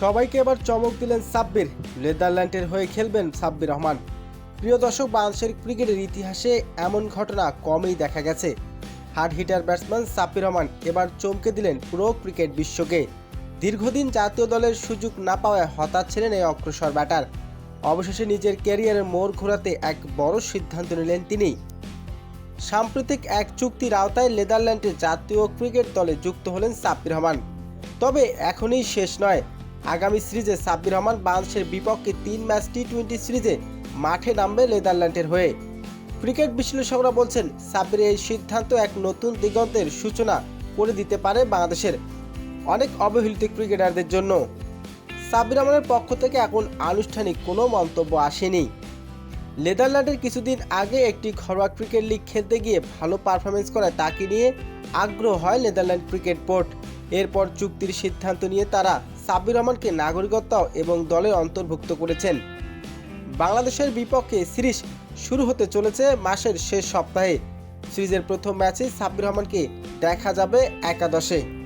সবাইকে এবার চমক দিলেন সাব্বির। নেদারল্যান্ডের হয়ে খেলবেন সাব্বির রহমান। প্রিয় দর্শক, বাংলাদেশের ক্রিকেটের ইতিহাসে এমন ঘটনা কমই দেখা গেছে। Hard hitter batsman Sabbir Rahman এবার চমকে দিলেন পুরো ক্রিকেট বিশ্বকে। দীর্ঘদিন জাতীয় দলের সুযোগ না পাওয়ায় হতাশ ছিলেন এই অগ্রসর ব্যাটার। অবশেষে নিজের ক্যারিয়ারের মোড় ঘোরাতে এক বড় সিদ্ধান্ত নিলেন তিনি। সাম্প্রতিক এক চুক্তির আওতায় নেদারল্যান্ডের জাতীয় ক্রিকেট দলে যুক্ত হলেন সাব্বির রহমান। তবে এখনই শেষ নয়। আগামী সিরিজে সাব্বির রহমান বাংলাদেশের বিপক্ষে তিন ম্যাচ টি টোয়েন্টি সিরিজে মাঠে নামবে নেদারল্যান্ডের হয়ে। ক্রিকেট বিশ্লেষকরা বলছেন সাব্বিরের এই সিদ্ধান্ত এক নতুন দিগন্তের সূচনা করে দিতে পারে বাংলাদেশের অনেক অবহেলিত ক্রিকেটারদের জন্য। সাব্বির রহমানের পক্ষ থেকে এখন আনুষ্ঠানিক কোনো মন্তব্য আসেনি। নেদারল্যান্ডের কিছুদিন আগে একটি ঘরোয়া ক্রিকেট লিগ খেলতে গিয়ে ভালো পারফরমেন্স করায় তাকে নিয়ে আগ্রহ হয় নেদারল্যান্ড ক্রিকেট বোর্ড। এরপর চুক্তির সিদ্ধান্ত নিয়ে তারা সাব্বির রহমানকে নাগরিকত্ব এবং দলে অন্তর্ভুক্ত করেছেন। বাংলাদেশের বিপক্ষে সিরিজ শুরু হতে চলেছে মাসের শেষ সপ্তাহে। সিরিজের প্রথম ম্যাচে সাব্বির রহমানকে দেখা যাবে একাদশে।